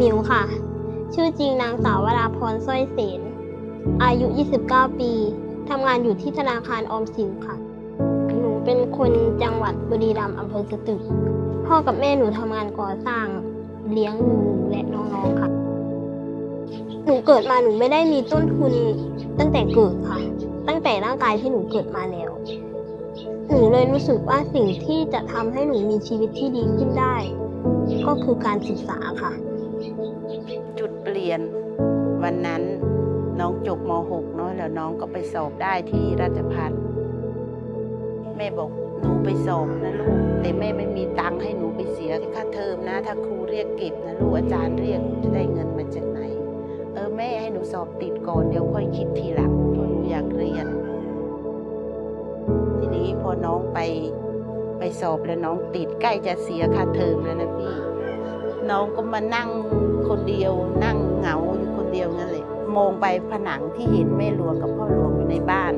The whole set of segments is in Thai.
มิวค่ะ ชื่อจริงนางสาววราพรสร้อยเสนอายุ 29 ปีทำงานอยู่ที่ธนาคารออมสินค่ะ หนูเป็นคนจังหวัดบุรีรัมย์อำเภอสตึก พ่อกับแม่หนูทำงานก่อสร้างเลี้ยงหนูและน้องๆค่ะ หนูเกิดมาหนูไม่ได้มีต้นทุนตั้งแต่เกิดค่ะ ตั้งแต่ร่างกายที่หนูเกิดมาแล้ว หนูเลยรู้สึกว่าสิ่งที่จะทำให้หนูมีชีวิตที่ดีขึ้นได้ ก็คือการศึกษาค่ะ จุดเปลี่ยนวันนั้นน้องจบม .6 เนาะแล้วน้องก็ไปสอบได้ที่ราชพัฒแม่บอกหนูไปสอบนะลูก แต่แม่ไม่มีตังค์ให้หนูไปเสียค่าเทอมนะ ถ้าครูเรียกเก็บนะลูกอาจารย์เรียกจะได้เงินมาจากไหน เออแม่ให้หนูสอบติดก่อนเดี๋ยวค่อยคิดทีหลังเพราะหนูอยากเรียน ทีนี้พอน้องไปไปสอบแล้วน้องติดใกล้จะเสียค่าเทอมแล้วนะพี่ น้องก็มานั่งคนเดียว นั่งเหงาอยู่คนเดียวนั่นแหละมองไปผนังที่เห็นแม่หลวงกับพ่อหลวงอยู่ในบ้าน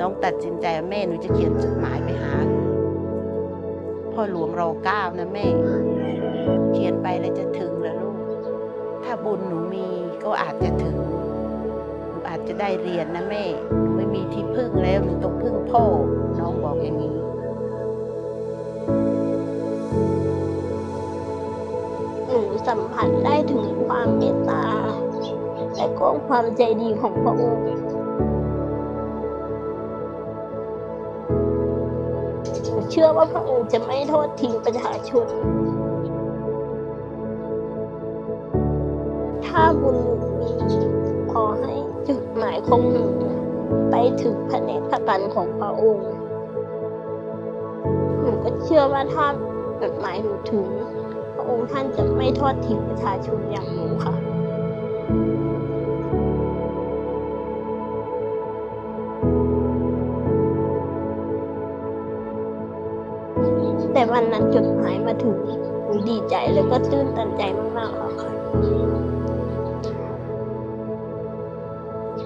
น้องตัดสินใจว่าแม่หนูจะเขียนจดหมายไปหา พ่อหลวงรอเก้านะแม่ เขียนไปแล้วจะถึงแล้วลูก ถ้าบุญหนูมีก็อาจจะถึงหนูอาจจะได้เรียนนะแม่หนูไม่มีที่พึ่งแล้วหนูต้องพึ่งพ่อ น้องบอกอย่างนี้ สัมผัสได้ถึงความเมตตา และก็ความใจดีของพระองค์เชื่อว่าพระองค์จะไม่โทษทิ้งประชาชน ถ้าบุญหนูมีขอให้จุดหมายของหนูไปถึงพระเนตรพระกันของพระองค์ หนูก็เชื่อว่าถ้าจดหมายหนูถึง ระองค์ท่านจะไม่ทอดทิ้งประชาชนอย่างหนูค่ะแต่วันนั้นจดหมายมาถึงหนูดีใจแล้วก็ตื้นตันใจมากๆค่ะ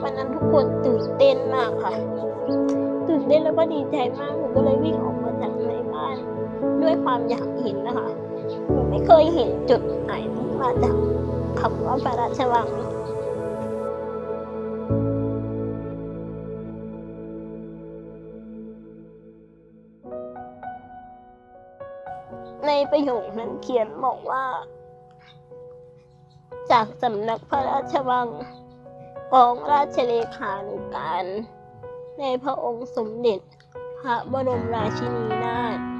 วันนั้นทุกคนตื่นเต้นมากค่ะ ตื่นเต้นแล้วก็ดีใจมากหนูก็เลยวิ่งออกมาจากในบ้าน ด้วยความอยากเห็นนะคะหนูไม่ เคยเห็นจุดไหมายที่มาจากคำว่าพระราชวังในประโยคนั้นเขียนบอกว่า จากสำนักพระราชวังกองราชเลขานุการ ในพระองค์สมเด็จ พระบรมราชินีนาถ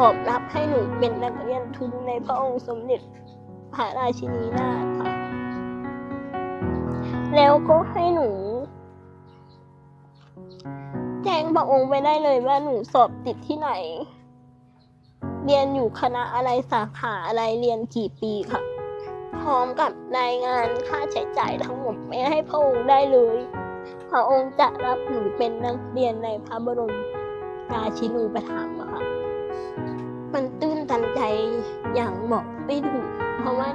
ตอบรับให้หนูเป็นนักเรียนทุนในพระองค์สมเด็จพระราชินีนาถค่ะ แล้วก็ให้หนู แจ้งพระองค์ไปได้เลยว่าหนูสอบติดที่ไหน เรียนอยู่คณะอะไรสาขาอะไรเรียนกี่ปีค่ะ พร้อมกับรายงานค่าใช้จ่ายทั้งหมดไม่ให้พระองค์ได้เลย พระองค์จะรับหนูเป็นนักเรียนในพระบรมราชินูปถัมภ์ค่ะ มันตื้นตันใจอย่างบอกไม่ถูกเพราะว่า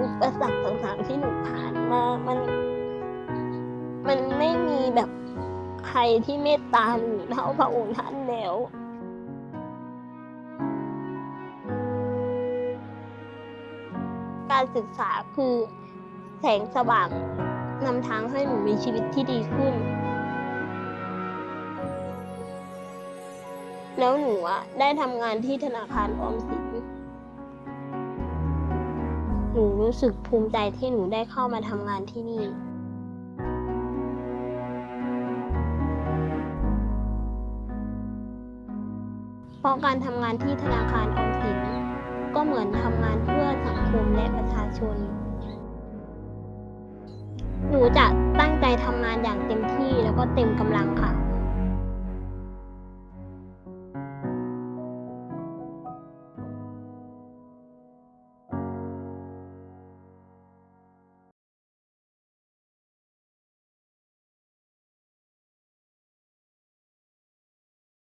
อุปสรรคต่างๆที่หนูผ่านมา มัน มันไม่มีแบบใครที่เมตตาหนูเท่าพระองค์ท่านแล้วการศึกษาคือแสงสว่างนำทางให้หนูมีชีวิตที่ดีขึ้น แล้วหนูอะได้ทำงานที่ธนาคารออมสิน หนูรู้สึกภูมิใจที่หนูได้เข้ามาทำงานที่นี่ เพราะการทำงานที่ธนาคารออมสิน ก็เหมือนทำงานเพื่อสังคมและประชาชน หนูจะตั้งใจทำงานอย่างเต็มที่แล้วก็เต็มกำลังค่ะ